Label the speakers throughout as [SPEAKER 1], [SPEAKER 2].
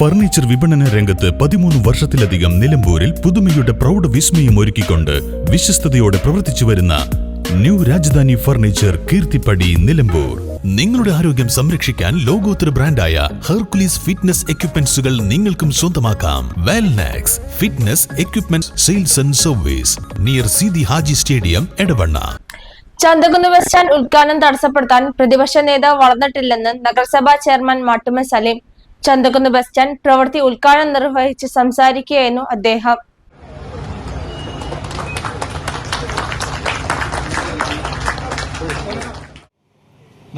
[SPEAKER 1] Furniture വിപണന രംഗത്ത് പതിമൂന്ന് വർഷത്തിലധികം നിലമ്പൂരിൽ പുതുമയുടെ പ്രൗഢ വിസ്മയം ഒരുക്കിക്കൊണ്ട് വിശ്വസ്തയോടെ പ്രവർത്തിച്ചു വരുന്ന ന്യൂ രാജധാനി ഫർണിച്ചർ കീർത്തിപ്പടി നിലമ്പൂർ. നിങ്ങളുടെ ആരോഗ്യം സംരക്ഷിക്കാൻ ലോകോത്തര ബ്രാൻഡായ ഹെർക്കുലീസ് ഫിറ്റ്നസ് എക്യുപ്മെന്റ്സുകൾ നിങ്ങൾക്കും സ്വന്തമാക്കാം. Wellnax fitness equipment sales and service near Seethi Haji stadium Edavanna.
[SPEAKER 2] Chanthakunnu bus stand ഉദ്ഘാടനം തടസ്സപ്പെടുത്താൻ പ്രതിപക്ഷ നേതാവ് വളർന്നിട്ടില്ലെന്ന് നഗരസഭാ chairman മാട്ടുമ Saleem. Chanthakunnu bus stand പ്രവൃത്തി ഉദ്ഘാടനം നിർവഹിച്ച് സംസാരിക്കുകയായിരുന്നു അദ്ദേഹം.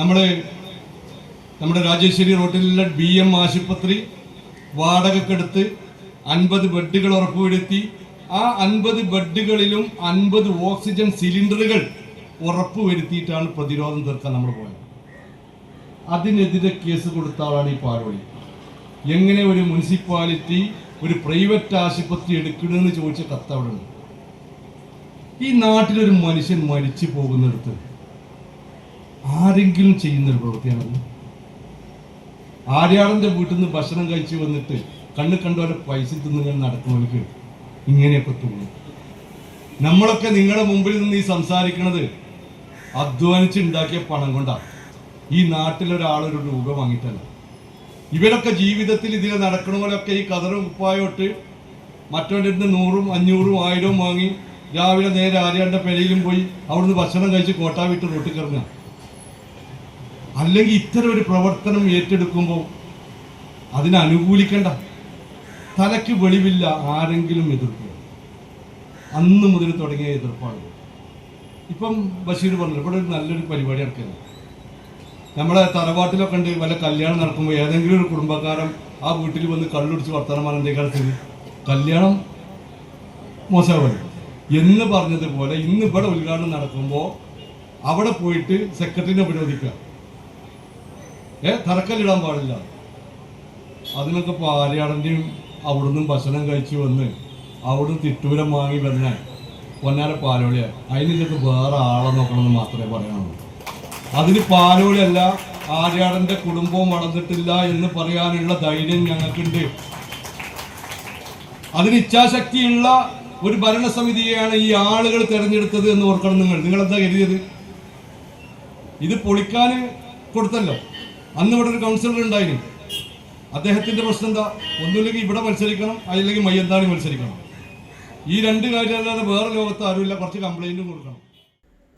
[SPEAKER 3] നമ്മുടെ നമ്മുടെ രാജേശ്വരി റോഡിലുള്ള ബി എം ആശുപത്രി വാടകക്കെടുത്ത് അൻപത് ബെഡുകൾ ഉറപ്പുവരുത്തി. ആ അൻപത് ബെഡുകളിലും അൻപത് ഓക്സിജൻ സിലിണ്ടറുകൾ ഉറപ്പുവരുത്തിയിട്ടാണ് പ്രതിരോധം തീർക്കാൻ നമ്മൾ പോയത്. അതിനെതിരെ കേസ് കൊടുത്ത ആളാണ് ഈ പാലോളി. എങ്ങനെ ഒരു മുനിസിപ്പാലിറ്റി ഒരു പ്രൈവറ്റ് ആശുപത്രി എടുക്കണമെന്ന് ചോദിച്ച കത്ത് അവിടെ ഈ നാട്ടിലൊരു മനുഷ്യൻ മരിച്ചു പോകുന്നിടത്ത് ആരെങ്കിലും ചെയ്യുന്ന ഒരു പ്രവൃത്തിയാണത്. ആര്യാടന്റെ വീട്ടിൽ നിന്ന് ഭക്ഷണം കഴിച്ചു വന്നിട്ട് കണ്ണ് കണ്ടവരെ പൈസ തിന്നുകൾ നടക്കുന്നവർക്ക് ഇങ്ങനെയൊക്കെ തോന്നും. നമ്മളൊക്കെ നിങ്ങളുടെ മുമ്പിൽ നിന്ന് ഈ സംസാരിക്കുന്നത് അധ്വാനിച്ചുണ്ടാക്കിയ പണം കൊണ്ടാണ് ഈ നാട്ടിലൊരാളൊരു രൂപ വാങ്ങിയിട്ടല്ല. ഇവരൊക്കെ ജീവിതത്തിൽ ഇതിൽ നടക്കണ പോലെയൊക്കെ ഈ കതറും കുപ്പായോട്ട് മറ്റവന്റെ അടുത്ത് നൂറും അഞ്ഞൂറും ആയിരവും വാങ്ങി രാവിലെ നേരെ ആര്യാന്റെ പെരയിലും പോയി അവിടുന്ന് ഭക്ഷണം കഴിച്ച് കോട്ടാ വിട്ട് റോട്ടിൽ കിറങ്ങുക. അല്ലെങ്കിൽ ഇത്തരം ഒരു പ്രവർത്തനം ഏറ്റെടുക്കുമ്പോൾ അതിനനുകൂലിക്കണ്ട തലയ്ക്ക് വെളിവില്ല ആരെങ്കിലും എതിർക്കുക. അന്ന് മുതൽ തുടങ്ങിയ എതിർപ്പാണ്. ഇപ്പം ബഷീർ പറഞ്ഞു ഇവിടെ ഒരു നല്ലൊരു പരിപാടി നടക്കുന്നത് നമ്മളെ തറവാട്ടിലൊക്കെ ഉണ്ട് വല്ല കല്യാണം നടക്കുമ്പോൾ ഏതെങ്കിലും ഒരു കുടുംബക്കാരൻ ആ വീട്ടിൽ വന്ന് കള്ളുടിച്ച് വർത്തമാനം എന്തെങ്കിലും കല്യാണം മോശമാവല്ലോ? എന്ന് പറഞ്ഞതുപോലെ ഇന്ന് ഇവിടെ ഉദ്ഘാടനം നടക്കുമ്പോൾ അവിടെ പോയിട്ട് സെക്രട്ടറിനെ വിരോധിക്കുക. ഏ തറക്കല്ലിടാൻ പാടില്ല. അതിനൊക്കെ പാലയാടന്റെയും അവിടുന്ന് ഭക്ഷണം കഴിച്ചു വന്ന് അവിടുന്ന് തിട്ടൂരം വാങ്ങി വന്ന പൊന്നാര പാലോളിയാണ് അതിനൊക്കെ വേറെ ആളെ നോക്കണമെന്ന് മാത്രമേ പറയാനുള്ളൂ. അതിന് പാലോളിയല്ല ആര്യാടന്റെ കുടുംബവും വളർന്നിട്ടില്ല എന്ന് പറയാനുള്ള ധൈര്യം ഞങ്ങൾക്കുണ്ട്. അതിന് ഇച്ഛാശക്തിയുള്ള ഒരു ഭരണസമിതിയെയാണ് ഈ ആളുകൾ തെരഞ്ഞെടുത്തത് എന്ന് ഓർക്കണം നിങ്ങൾ. എന്താ കരുതിയത്? ഇത് പൊളിക്കാൻ കൊടുത്തല്ലോ. അന്ന് ഇവിടെ ഒരു കൗൺസിലർ ഉണ്ടായിരുന്നു. അദ്ദേഹത്തിന്റെ പ്രശ്നം എന്താ? ഒന്നുമില്ലെങ്കിൽ ഇവിടെ മത്സരിക്കണം അല്ലെങ്കിൽ മയ്യന്താണി മത്സരിക്കണം. ഈ രണ്ട് കാര്യമല്ലാതെ വേറെ ലോകത്ത് ആരുമില്ല. കുറച്ച് കംപ്ലൈന്റും കൊടുക്കണം.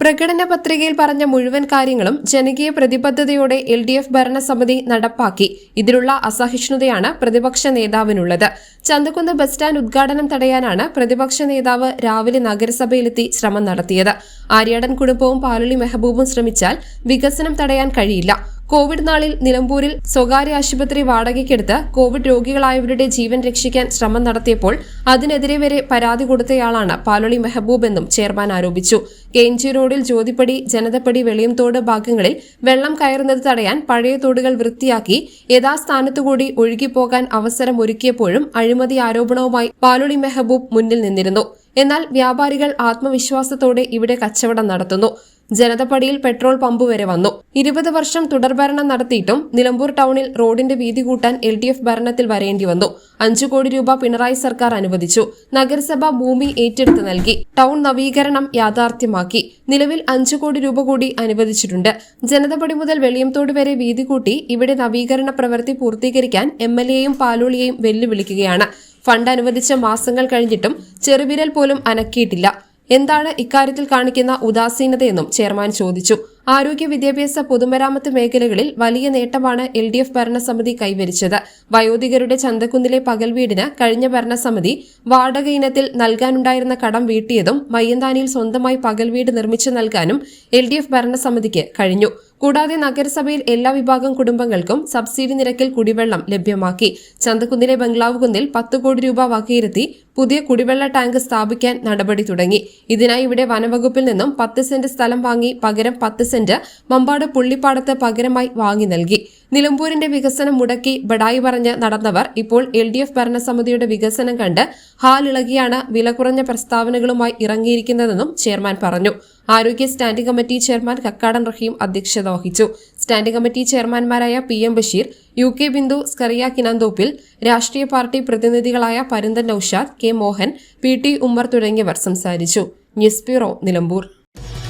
[SPEAKER 4] പ്രകടന പത്രികയിൽ പറഞ്ഞ മുഴുവൻ കാര്യങ്ങളും ജനകീയ പ്രതിബദ്ധതയോടെ എൽ ഡി എഫ് ഭരണസമിതി നടപ്പാക്കി. ഇതിലുള്ള അസഹിഷ്ണുതയാണ് പ്രതിപക്ഷ നേതാവിനുള്ളത്. ചന്തക്കുന്ന് ബസ് സ്റ്റാൻഡ് ഉദ്ഘാടനം തടയാനാണ് പ്രതിപക്ഷ നേതാവ് രാവിലെ നഗരസഭയിലെത്തി ശ്രമം നടത്തിയത്. ആര്യാടൻ കുടുംബവും പാലുളി മെഹബൂബും ശ്രമിച്ചാൽ വികസനം തടയാൻ കഴിയില്ല. കോവിഡ് നാളിൽ നിലമ്പൂരിൽ സ്വകാര്യ ആശുപത്രി വാടകയ്ക്കെടുത്ത് കോവിഡ് രോഗികളായവരുടെ ജീവൻ രക്ഷിക്കാൻ ശ്രമം നടത്തിയപ്പോൾ അതിനെതിരെ വരെ പരാതി കൊടുത്തയാളാണ് പാലോളി മെഹബൂബ് എന്നും ചെയർമാൻ ആരോപിച്ചു. കെ എൻ ജി റോഡിൽ ജ്യോതിപ്പടി ജനതപ്പടി വെളിയംതോട് ഭാഗങ്ങളിൽ വെള്ളം കയറുന്നത് തടയാൻ പഴയ തോടുകൾ വൃത്തിയാക്കി യഥാസ്ഥാനത്തുകൂടി ഒഴുകിപ്പോകാൻ അവസരം ഒരുക്കിയപ്പോഴും അഴിമതി ആരോപണവുമായി പാലോളി മെഹബൂബ് മുന്നിൽ നിന്നിരുന്നു. എന്നാൽ വ്യാപാരികൾ ആത്മവിശ്വാസത്തോടെ ഇവിടെ കച്ചവടം നടത്തുന്നു. ജനതപ്പടിയിൽ പെട്രോൾ പമ്പ് വരെ വന്നു. ഇരുപത് വർഷം തുടർഭരണം നടത്തിയിട്ടും നിലമ്പൂർ ടൗണിൽ റോഡിന്റെ വീതി കൂട്ടാൻ എൽ ഡി എഫ് ഭരണത്തിൽ വരേണ്ടി വന്നു. അഞ്ചു കോടി രൂപ പിണറായി സർക്കാർ അനുവദിച്ചു. നഗരസഭ ഭൂമി ഏറ്റെടുത്ത് നൽകി. ടൗൺ നവീകരണം യാഥാർത്ഥ്യമാക്കി. നിലവിൽ അഞ്ചു കോടി രൂപ കൂടി അനുവദിച്ചിട്ടുണ്ട്. ജനതപടി മുതൽ വെളിയംതോട് വരെ വീതി കൂട്ടി ഇവിടെ നവീകരണ പ്രവൃത്തി പൂർത്തീകരിക്കാൻ എം എൽ എയും പാലോളിയെയും വെല്ലുവിളിക്കുകയാണ്. ഫണ്ട് അനുവദിച്ച മാസങ്ങൾ കഴിഞ്ഞിട്ടും ചെറുവിരൽ പോലും അനക്കിയിട്ടില്ല. എന്താണ് ഇക്കാര്യത്തിൽ കാണിക്കുന്ന ഉദാസീനതയെന്നും ചെയർമാൻ ചോദിച്ചു. ആരോഗ്യ വിദ്യാഭ്യാസ പൊതുമരാമത്ത് മേഖലകളിൽ വലിയ നേട്ടമാണ് എൽ ഡി എഫ് ഭരണസമിതി കൈവരിച്ചത്. വയോധികരുടെ ചന്തക്കുന്നിലെ പകൽ വീടിന് കഴിഞ്ഞ ഭരണസമിതി വാടക ഇനത്തിൽ നൽകാനുണ്ടായിരുന്ന കടം വീട്ടിയതും മയ്യന്താനിയിൽ സ്വന്തമായി പകൽ വീട് നിർമ്മിച്ചു നൽകാനും എൽ ഡി എഫ് ഭരണസമിതിക്ക് കഴിഞ്ഞു. കൂടാതെ നഗരസഭയിൽ എല്ലാ വിഭാഗം കുടുംബങ്ങൾക്കും സബ്സിഡി നിരക്കിൽ കുടിവെള്ളം ലഭ്യമാക്കി. ചന്തക്കുന്നിലെ ബംഗ്ലാവ് കുന്നിൽ പത്ത് കോടി രൂപ വകയിരുത്തി പുതിയ കുടിവെള്ള ടാങ്ക് സ്ഥാപിക്കാൻ നടപടി തുടങ്ങി. ഇതിനായി ഇവിടെ വനവകുപ്പിൽ നിന്നും പത്ത് സെന്റ് സ്ഥലം വാങ്ങി പകരം പത്ത് സെന്റ് മമ്പാട് പുള്ളിപ്പാടത്ത് പകരമായി വാങ്ങി നൽകി. നിലമ്പൂരിന്റെ വികസനം മുടക്കി ബഡായി പറഞ്ഞ് നടന്നവർ ഇപ്പോൾ എൽ ഡി എഫ് ഭരണസമിതിയുടെ വികസനം കണ്ട് ഹാലിളകിയാണ് വില കുറഞ്ഞ പ്രസ്താവനകളുമായി ഇറങ്ങിയിരിക്കുന്നതെന്നും ചെയർമാൻ പറഞ്ഞു. ആരോഗ്യ standing committee chairman Kakkadan Rahim അധ്യക്ഷത വഹിച്ചു. Standing committee ചെയർമാൻമാരായ P M Basheer U K Bindu Scaria Kinanthoppil രാഷ്ട്രീയ party പ്രതിനിധികളായ Parunthan Noushad K Mohan P T Ummer തുടങ്ങിയവർ സംസാരിച്ചു. News bureau Nilambur.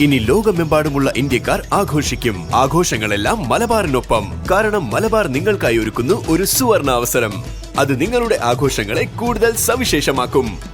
[SPEAKER 5] ഇനി ലോകമെമ്പാടുമുള്ള ഇന്ത്യക്കാർ ആഘോഷിക്കും. ആഘോഷങ്ങളെല്ലാം മലബാറിനൊപ്പം. കാരണം മലബാർ നിങ്ങൾക്കായി ഒരുക്കുന്നു ഒരു സുവർണ അവസരം അത് നിങ്ങളുടെ ആഘോഷങ്ങളെ കൂടുതൽ സവിശേഷമാക്കും.